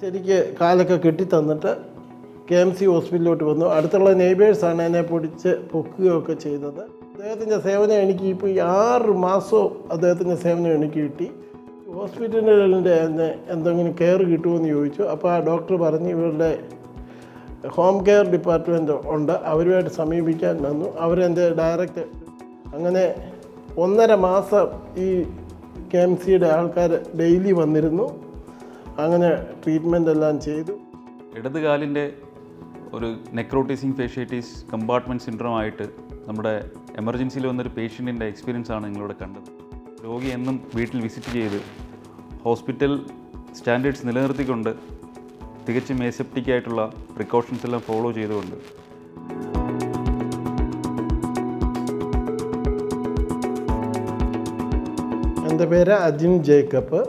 ശരിക്ക് കാലൊക്കെ കെട്ടി തന്നിട്ട് കെ എം സി ഹോസ്പിറ്റലിലോട്ട് വന്നു. അടുത്തുള്ള നെയ്ബേഴ്സാണ് എന്നെ പൊടിച്ച് പൊക്കുകയൊക്കെ ചെയ്തത്. അദ്ദേഹത്തിന്റെ സേവനം എനിക്ക് ഇപ്പോൾ ഈ ആറ് മാസവും അദ്ദേഹത്തിന്റെ സേവനം എനിക്ക് കിട്ടി. ഹോസ്പിറ്റലിന്റെ തന്നെ എന്തെങ്കിലും കെയർ കിട്ടുമെന്ന് ചോദിച്ചു. അപ്പോൾ ആ ഡോക്ടർ പറഞ്ഞ് ഇവരുടെ ഹോം കെയർ ഡിപ്പാർട്ട്മെന്റ് ഉണ്ട്. അവരുമായിട്ട് സമീപിക്കാൻ വന്നു. അവരെന്റെ ഡയറക്റ്റ് അങ്ങനെ ഒന്നര മാസം ഈ കെ എം സിയുടെ ആൾക്കാർ ഡെയിലി വന്നിരുന്നു. അങ്ങനെ ട്രീറ്റ്മെന്റ് എല്ലാം ചെയ്തു. ഇടത് കാലിന്റെ ഒരു നെക്രോട്ടിസിങ് ഫേഷ്യേറ്റീസ് കമ്പാർട്ട്മെന്റ് സിൻഡ്രോം ആയിട്ട് നമ്മുടെ എമർജൻസിയിൽ വന്നൊരു പേഷ്യന്റിന്റെ എക്സ്പീരിയൻസ് ആണ് നിങ്ങളിവിടെ കണ്ടത്. രോഗി എന്നും വീട്ടിൽ വിസിറ്റ് ചെയ്ത് ഹോസ്പിറ്റൽ സ്റ്റാൻഡേർഡ്സ് നിലനിർത്തിക്കൊണ്ട് തികച്ചും എസെപ്റ്റിക് ആയിട്ടുള്ള പ്രിക്കോഷൻസ് എല്ലാം ഫോളോ ചെയ്തുകൊണ്ട് എന്റെ പേര് അജിൻ ജേക്കബ്.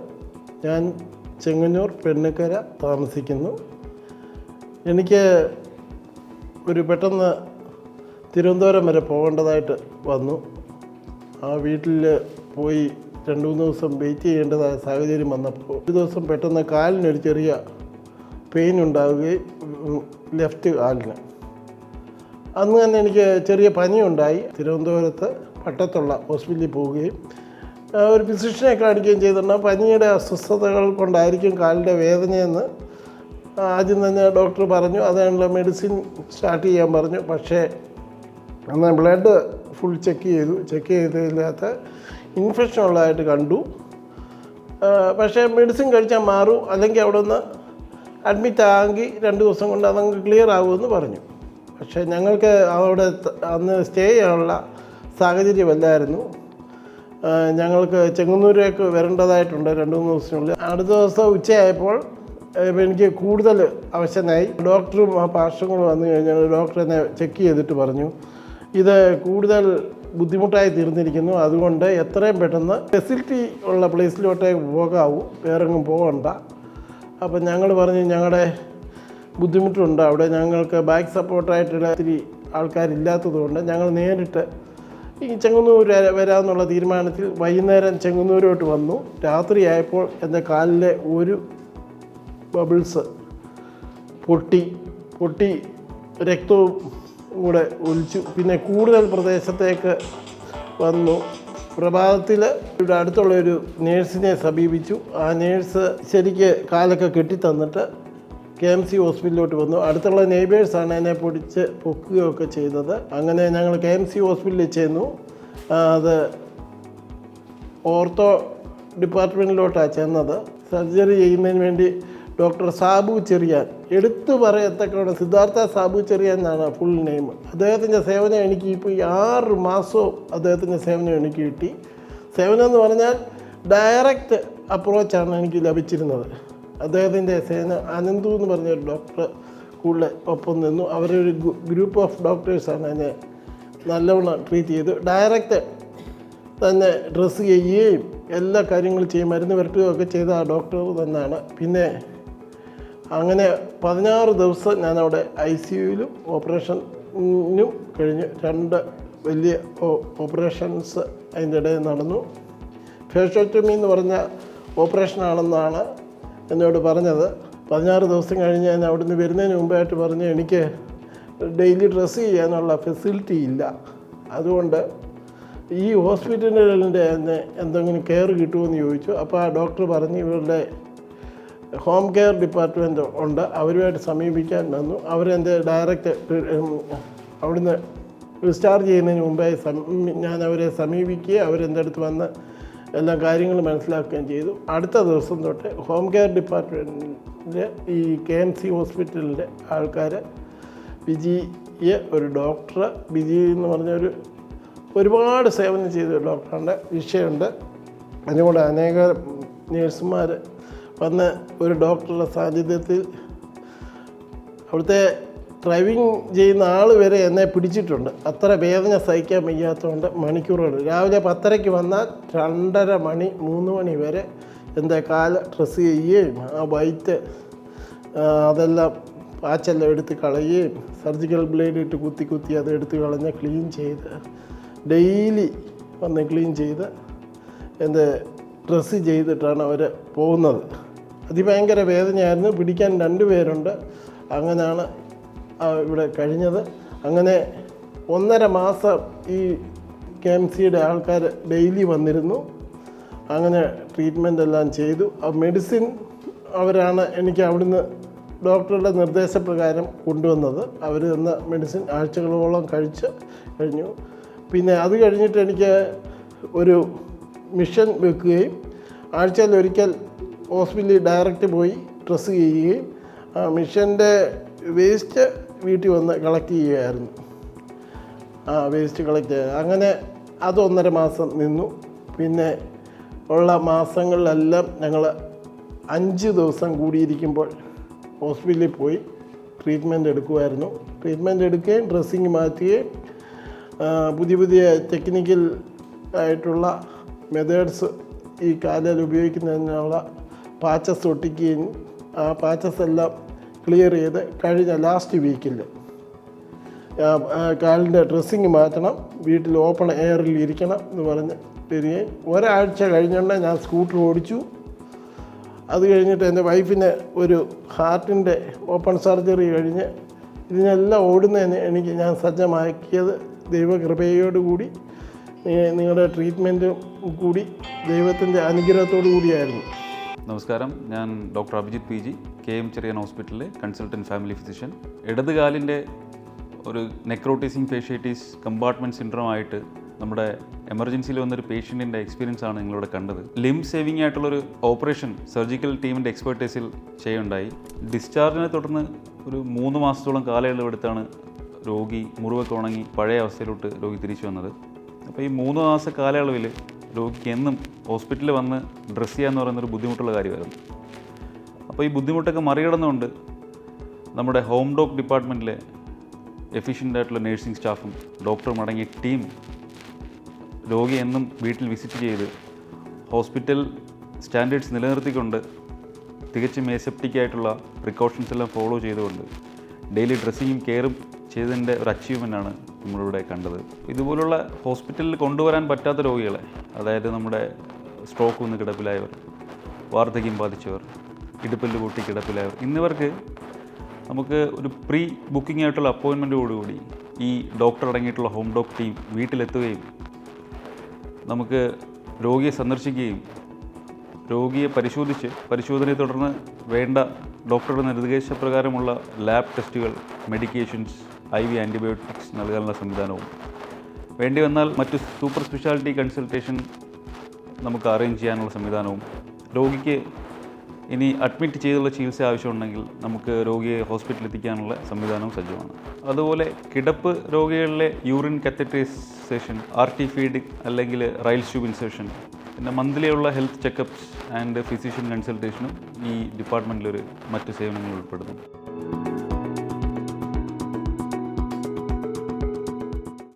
ഞാൻ ചെങ്ങന്നൂർ പെണ്ണുക്കര താമസിക്കുന്നു. എനിക്ക് ഒരു പെട്ടെന്ന് തിരുവനന്തപുരം വരെ പോകേണ്ടതായിട്ട് വന്നു. ആ വീട്ടിൽ പോയി രണ്ട് മൂന്ന് ദിവസം വെയിറ്റ് ചെയ്യേണ്ടതായ സാഹചര്യം വന്നപ്പോൾ ഒരു ദിവസം പെട്ടെന്ന് കാലിനൊരു ചെറിയ പെയിൻ ഉണ്ടാവുകയും ലെഫ്റ്റ് കാലിന്. അന്ന് തന്നെ എനിക്ക് ചെറിയ പനിയുണ്ടായി. തിരുവനന്തപുരത്ത് പട്ടത്തുള്ള ഹോസ്പിറ്റലിൽ പോവുകയും ഒരു ഫിസിഷ്യനെ കാണിക്കുകയും ചെയ്തിട്ടുണ്ട്. പനിയുടെ അസ്വസ്ഥതകൾ കൊണ്ടായിരിക്കും കാലിന്റെ വേദനയെന്ന് ആദ്യം തന്നെ ഡോക്ടർ പറഞ്ഞു. അതിനുള്ള മെഡിസിൻ സ്റ്റാർട്ട് ചെയ്യാൻ പറഞ്ഞു. പക്ഷേ അന്ന് ബ്ലഡ് ഫുൾ ചെക്ക് ചെയ്തു. ചെക്ക് ചെയ്തതിനകത്ത് ഇൻഫെക്ഷൻ ഉള്ളതായിട്ട് കണ്ടു. പക്ഷേ മെഡിസിൻ കഴിച്ചാൽ മാറും. അല്ലെങ്കിൽ അവിടെ നിന്ന് അഡ്മിറ്റ് ആകി രണ്ട് ദിവസം കൊണ്ട് അതങ്ങ് ക്ലിയർ ആകുമെന്ന് പറഞ്ഞു. പക്ഷേ ഞങ്ങൾക്ക് അവിടെ അന്ന് സ്റ്റേ ചെയ്യാനുള്ള സാഹചര്യമല്ലായിരുന്നു ഞങ്ങൾക്ക് ചെങ്ങന്നൂരേക്ക് വരേണ്ടതായിട്ടുണ്ട് രണ്ട് മൂന്ന് ദിവസത്തിനുള്ളിൽ. അടുത്ത ദിവസം ഉച്ചയായപ്പോൾ എനിക്ക് കൂടുതൽ അവശനായി ഡോക്ടറും ആ പാർശ്വങ്ങളും വന്നു കഴിഞ്ഞാൽ ഡോക്ടർ എന്നെ ചെക്ക് ചെയ്തിട്ട് പറഞ്ഞു. ഇത് കൂടുതൽ ബുദ്ധിമുട്ടായി തീർന്നിരിക്കുന്നു. അതുകൊണ്ട് എത്രയും പെട്ടെന്ന് ഫെസിലിറ്റി ഉള്ള പ്ലേസിലോട്ടേക്ക് പോകാവൂ. വേറെങ്ങും പോകണ്ട. അപ്പം ഞങ്ങൾ പറഞ്ഞു ഞങ്ങളുടെ ബുദ്ധിമുട്ടുണ്ട്. അവിടെ ഞങ്ങൾക്ക് ബാക്ക് സപ്പോർട്ടായിട്ടുള്ള ഒത്തിരി ആൾക്കാരില്ലാത്തതുകൊണ്ട് ഞങ്ങൾ നേരിട്ട് ഈ ചെങ്ങന്നൂർ വരെ വരാമെന്നുള്ള തീരുമാനത്തിൽ വൈകുന്നേരം ചെങ്ങന്നൂരോട്ട് വന്നു. രാത്രിയായപ്പോൾ എന്റെ കാലിലെ ഒരു ബബിൾസ് പൊട്ടി പൊട്ടി രക്തവും കൂടെ ഒലിച്ചു. പിന്നെ കൂടുതൽ പ്രദേശത്തേക്ക് വന്നു. പ്രഭാതത്തിൽ ഇവിടെ അടുത്തുള്ള ഒരു നേഴ്സിനെ സമീപിച്ചു. ആ നേഴ്സ് ശരിക്ക് കാലൊക്കെ കെട്ടി തന്നിട്ട് കെ എം സി ഹോസ്പിറ്റലിലോട്ട് വന്നു. അടുത്തുള്ള നെയ്ബേഴ്സാണ് എന്നെ പൊടിച്ച് പൊക്കുകയൊക്കെ ചെയ്തത്. അങ്ങനെ ഞങ്ങൾ കെ എം സി ഹോസ്പിറ്റലിൽ ചെന്നു. അത് ഓർത്തോ ഡിപ്പാർട്ട്മെന്റിലോട്ടാണ് ചെന്നത്. സർജറി ചെയ്യുന്നതിന് വേണ്ടി ഡോക്ടർ സാബു ചെറിയാൻ. എടുത്തു പറയത്തക്കാണ് സിദ്ധാർത്ഥ സാബു ചെറിയാൻ എന്നാണ് ഫുൾ നെയിം അദ്ദേഹത്തിന്റെ സേവനം എനിക്ക് ഇപ്പോൾ ഈ ആറ് മാസവും അദ്ദേഹത്തിന്റെ സേവനം എനിക്ക് കിട്ടി. സേവനം എന്ന് പറഞ്ഞാൽ ഡയറക്റ്റ് അപ്രോച്ചാണ് എനിക്ക് ലഭിച്ചിരുന്നത്. അദ്ദേഹത്തിന്റെ സേന അനന്തു എന്ന് പറഞ്ഞ ഒരു ഡോക്ടർ കൂടെ ഒപ്പം നിന്നു. അവരൊരു ഗ്രൂപ്പ് ഓഫ് ഡോക്ടേഴ്സാണ് എന്നെ നല്ലവണ്ണം ട്രീറ്റ് ചെയ്തു. ഡയറക്റ്റ് തന്നെ ഡ്രസ്സ് ചെയ്യുകയും എല്ലാ കാര്യങ്ങളും ചെയ്യും. മരുന്ന് വരട്ടുകയും ഒക്കെ ചെയ്ത ആ ഡോക്ടർ തന്നെയാണ്. പിന്നെ അങ്ങനെ പതിനാറ് ദിവസം ഞാനവിടെ ഐ സി യുയിലും ഓപ്പറേഷനും കഴിഞ്ഞു. രണ്ട് വലിയ ഓപ്പറേഷൻസ് അതിന്റെ ഇടയിൽ നടന്നു. ഫേഷ്യോട്ടമി എന്ന് പറഞ്ഞ ഓപ്പറേഷനാണെന്നാണ് എന്നോട് പറഞ്ഞത് പതിനാറ് ദിവസം കഴിഞ്ഞ് ഞാൻ അവിടുന്ന് വരുന്നതിന് മുമ്പായിട്ട് പറഞ്ഞ് എനിക്ക് ഡെയിലി ഡ്രസ്സ് ചെയ്യാനുള്ള ഫെസിലിറ്റി ഇല്ല. അതുകൊണ്ട് ഈ ഹോസ്പിറ്റലുകളിന്റെ തന്നെ എന്തെങ്കിലും കെയർ കിട്ടുമെന്ന് ചോദിച്ചു. അപ്പോൾ ആ ഡോക്ടർ പറഞ്ഞ് ഇവരുടെ ഹോം കെയർ ഡിപ്പാർട്ട്മെന്റ് ഉണ്ട്. അവരുമായിട്ട് സമീപിക്കാൻ വന്നു. അവരെന്റെ ഡയറക്റ്റ് അവിടുന്ന് ഡിസ്ചാർജ് ചെയ്യുന്നതിന് മുമ്പായി ഞാൻ അവരെ സമീപിക്കുകയും അവരെന്റെ അടുത്ത് വന്ന് എല്ലാ കാര്യങ്ങളും മനസ്സിലാക്കുകയും ചെയ്തു. അടുത്ത ദിവസം തൊട്ട് ഹോം കെയർ ഡിപ്പാർട്ട്മെന്റിന്റെ ഈ കെ എം സി ഹോസ്പിറ്റലിന്റെ ആൾക്കാർ ബിജിയെ ഒരു ഡോക്ടർ ബിജി എന്ന് പറഞ്ഞൊരു ഒരുപാട് സേവനം ചെയ്ത ഒരു ഡോക്ടറിന്റെ വിഷയമുണ്ട്. അതിനോട് അനേക നേഴ്സുമാർ വന്ന് ഒരു ഡോക്ടറുടെ സാന്നിധ്യത്തിൽ അവിടുത്തെ ഡ്രൈവിംഗ് ചെയ്യുന്ന ആൾ വരെ എന്നെ പിടിച്ചിട്ടുണ്ട്. അത്ര വേദന സഹിക്കാൻ വയ്യാത്തതുകൊണ്ട് മണിക്കൂറുകൾ. രാവിലെ പത്തരയ്ക്ക് വന്നാൽ രണ്ടര മണി മൂന്ന് മണി വരെ എന്റെ കാൽ ഡ്രസ്സ് ചെയ്യുകയും ആ വൈറ്റ് അതെല്ലാം പാച്ചെല്ലാം എടുത്ത് കളയുകയും സർജിക്കൽ ബ്ലേഡ് ഇട്ട് കുത്തി കുത്തി അത് എടുത്ത് കളഞ്ഞ് ക്ലീൻ ചെയ്ത് ഡെയിലി വന്ന് ക്ലീൻ ചെയ്ത് എന്റെ ഡ്രസ്സ് ചെയ്തിട്ടാണ് അവർ പോകുന്നത്. അതിഭയങ്കര വേദനയായിരുന്നു. പിടിക്കാൻ രണ്ട് പേരുണ്ട്. അങ്ങനെയാണ് ഇവിടെ കഴിഞ്ഞത്. അങ്ങനെ ഒന്നര മാസം ഈ കെ എം സിയുടെ ആൾക്കാർ ഡെയിലി വന്നിരുന്നു. അങ്ങനെ ട്രീറ്റ്മെന്റ് എല്ലാം ചെയ്തു. ആ മെഡിസിൻ അവരാണ് എനിക്ക് അവിടുന്ന് ഡോക്ടറുടെ നിർദ്ദേശപ്രകാരം കൊണ്ടുവന്നത്. അവർ തന്ന മെഡിസിൻ ആഴ്ചകളോളം കഴിച്ച് കഴിഞ്ഞു. പിന്നെ അത് കഴിഞ്ഞിട്ട് എനിക്ക് ഒരു മിഷൻ വെക്കുകയും ആഴ്ചയിൽ ഒരിക്കൽ ഹോസ്പിറ്റലിൽ ഡയറക്റ്റ് പോയി ഡ്രസ്സ് ചെയ്യുകയും ആ മിഷന്റെ വേസ്റ്റ് വീട്ടിൽ വന്ന് കളക്ട് ചെയ്യുകയായിരുന്നു. ആ വേസ്റ്റ് കളക്ട് ചെയ്യുക അങ്ങനെ അത് ഒന്നര മാസം നിന്നു. പിന്നെ ഉള്ള മാസങ്ങളിലെല്ലാം ഞങ്ങൾ അഞ്ച് ദിവസം കൂടിയിരിക്കുമ്പോൾ ഹോസ്പിറ്റലിൽ പോയി ട്രീറ്റ്മെന്റ് എടുക്കുമായിരുന്നു. ട്രീറ്റ്മെന്റ് എടുക്കുകയും ഡ്രസ്സിങ് മാറ്റുകയും പുതിയ പുതിയ ടെക്നിക്കൽ ആയിട്ടുള്ള മെത്തേഡ്സ് ഈ കാലിൽ ഉപയോഗിക്കുന്നതിനുള്ള പാച്ചസ് ഒട്ടിക്കുകയും ആ പാച്ചസ് എല്ലാം ക്ലിയർ ചെയ്ത് കഴിഞ്ഞ ലാസ്റ്റ് വീക്കിൽ കാലിന്റെ ഡ്രസ്സിങ് മാറ്റണം വീട്ടിൽ ഓപ്പൺ എയറിൽ ഇരിക്കണം എന്ന് പറഞ്ഞ് വരികയും ഒരാഴ്ച കഴിഞ്ഞുകൊണ്ട് ഞാൻ സ്കൂട്ടർ ഓടിച്ചു. അത് കഴിഞ്ഞിട്ട് എന്റെ വൈഫിന് ഒരു ഹാർട്ടിന്റെ ഓപ്പൺ സർജറി കഴിഞ്ഞ് ഇതിനെല്ലാം ഓടുന്നതിന് എനിക്ക് ഞാൻ സജ്ജമാക്കിയത് ദൈവകൃപയോടുകൂടി നിങ്ങളുടെ ട്രീറ്റ്മെന്റും കൂടി ദൈവത്തിന്റെ അനുഗ്രഹത്തോടു കൂടിയായിരുന്നു. നമസ്കാരം. ഞാൻ doctor Abhijith P G. K M Cherian ഹോസ്പിറ്റലിലെ കൺസൾട്ടന്റ് ഫാമിലി ഫിസിഷ്യൻ. ഇടത് കാലിന്റെ ഒരു നെക്രോട്ടീസിങ് ഫേഷ്യേറ്റീസ് കമ്പാർട്ട്മെന്റ് സിൻഡ്രോം ആയിട്ട് നമ്മുടെ എമർജൻസിയിൽ വന്നൊരു പേഷ്യന്റിന്റെ എക്സ്പീരിയൻസ് ആണ് നിങ്ങളിവിടെ കണ്ടത്. ലിം സേവിങ് ആയിട്ടുള്ളൊരു ഓപ്പറേഷൻ സർജിക്കൽ ടീമിന്റെ എക്സ്പെർട്ടൈസിൽ ചെയ്യുണ്ടായി. ഡിസ്ചാർജിനെ തുടർന്ന് ഒരു മൂന്ന് മാസത്തോളം കാലയളവെടുത്താണ് രോഗി മുറിവൊക്കെ ഉണങ്ങി പഴയ അവസ്ഥയിലോട്ട് രോഗി തിരിച്ചു വന്നത്. അപ്പോൾ ഈ മൂന്ന് മാസ കാലയളവിൽ രോഗിക്ക് എന്നും ഹോസ്പിറ്റലിൽ വന്ന് ഡ്രസ്സ് ചെയ്യാന്ന് പറയുന്നൊരു ബുദ്ധിമുട്ടുള്ള കാര്യമായിരുന്നു. അപ്പോൾ ഈ ബുദ്ധിമുട്ടൊക്കെ മറികടന്നുകൊണ്ട് നമ്മുടെ ഹോം ഡോക് ഡിപ്പാർട്ട്മെന്റിലെ എഫിഷ്യന്റ് ആയിട്ടുള്ള നേഴ്സിംഗ് സ്റ്റാഫും ഡോക്ടറും അടങ്ങിയ ടീം രോഗി എന്നും വീട്ടിൽ വിസിറ്റ് ചെയ്ത് ഹോസ്പിറ്റൽ സ്റ്റാൻഡേർഡ്സ് നിലനിർത്തിക്കൊണ്ട് തികച്ചും ആയിട്ടുള്ള പ്രിക്കോഷൻസ് എല്ലാം ഫോളോ ചെയ്തുകൊണ്ട് ഡെയിലി ഡ്രസ്സിങ്ങും കെയറും ചെയ്തതിന്റെ ഒരു അച്ചീവ്മെന്റ് ആണ് നമ്മളിവിടെ കണ്ടത്. ഇതുപോലുള്ള ഹോസ്പിറ്റലിൽ കൊണ്ടുവരാൻ പറ്റാത്ത രോഗികളെ അതായത് നമ്മുടെ സ്ട്രോക്ക് വന്ന് കിടപ്പിലായവർ വാർദ്ധക്യം ബാധിച്ചവർ ഇടുപ്പല്ല് പൊട്ടി കിടപ്പിലായവർ എന്നിവർക്ക് നമുക്ക് ഒരു പ്രീ ബുക്കിംഗ് ആയിട്ടുള്ള അപ്പോയിൻമെന്റോടുകൂടി ഈ ഡോക്ടർ അടങ്ങിയിട്ടുള്ള ഹോം ഡോക് ടീം വീട്ടിലെത്തുകയും നമുക്ക് രോഗിയെ സന്ദർശിക്കുകയും രോഗിയെ പരിശോധിച്ച് പരിശോധനയെ തുടർന്ന് വേണ്ട ഡോക്ടറുടെ നിർദ്ദേശപ്രകാരമുള്ള ലാബ് ടെസ്റ്റുകൾ മെഡിക്കേഷൻസ് ഐ വി ആന്റിബയോട്ടിക്സ് നൽകാനുള്ള സംവിധാനവും. വേണ്ടി വന്നാൽ മറ്റു സൂപ്പർ സ്പെഷ്യാലിറ്റി കൺസൾട്ടേഷൻ നമുക്ക് അറേഞ്ച് ചെയ്യാനുള്ള സംവിധാനവും. രോഗിക്ക് ഇനി അഡ്മിറ്റ് ചെയ്തുള്ള ചികിത്സ ആവശ്യമുണ്ടെങ്കിൽ നമുക്ക് രോഗിയെ ഹോസ്പിറ്റലിൽ എത്തിക്കാനുള്ള സംവിധാനവും സജ്ജമാണ്. അതുപോലെ കിടപ്പ് രോഗികളിലെ urine catheterisation R T feed അല്ലെങ്കിൽ റൈൽ ട്യൂബ് ഇൻസേഷൻ പിന്നെ മന്ത്ലി ഉള്ള ഹെൽത്ത് ചെക്കപ്സ് ആൻഡ് ഫിസിഷ്യൻ കൺസൾട്ടേഷനും ഈ ഡിപ്പാർട്ട്മെന്റിലൊരു മറ്റ് സേവനങ്ങൾ ഉൾപ്പെടുന്നു.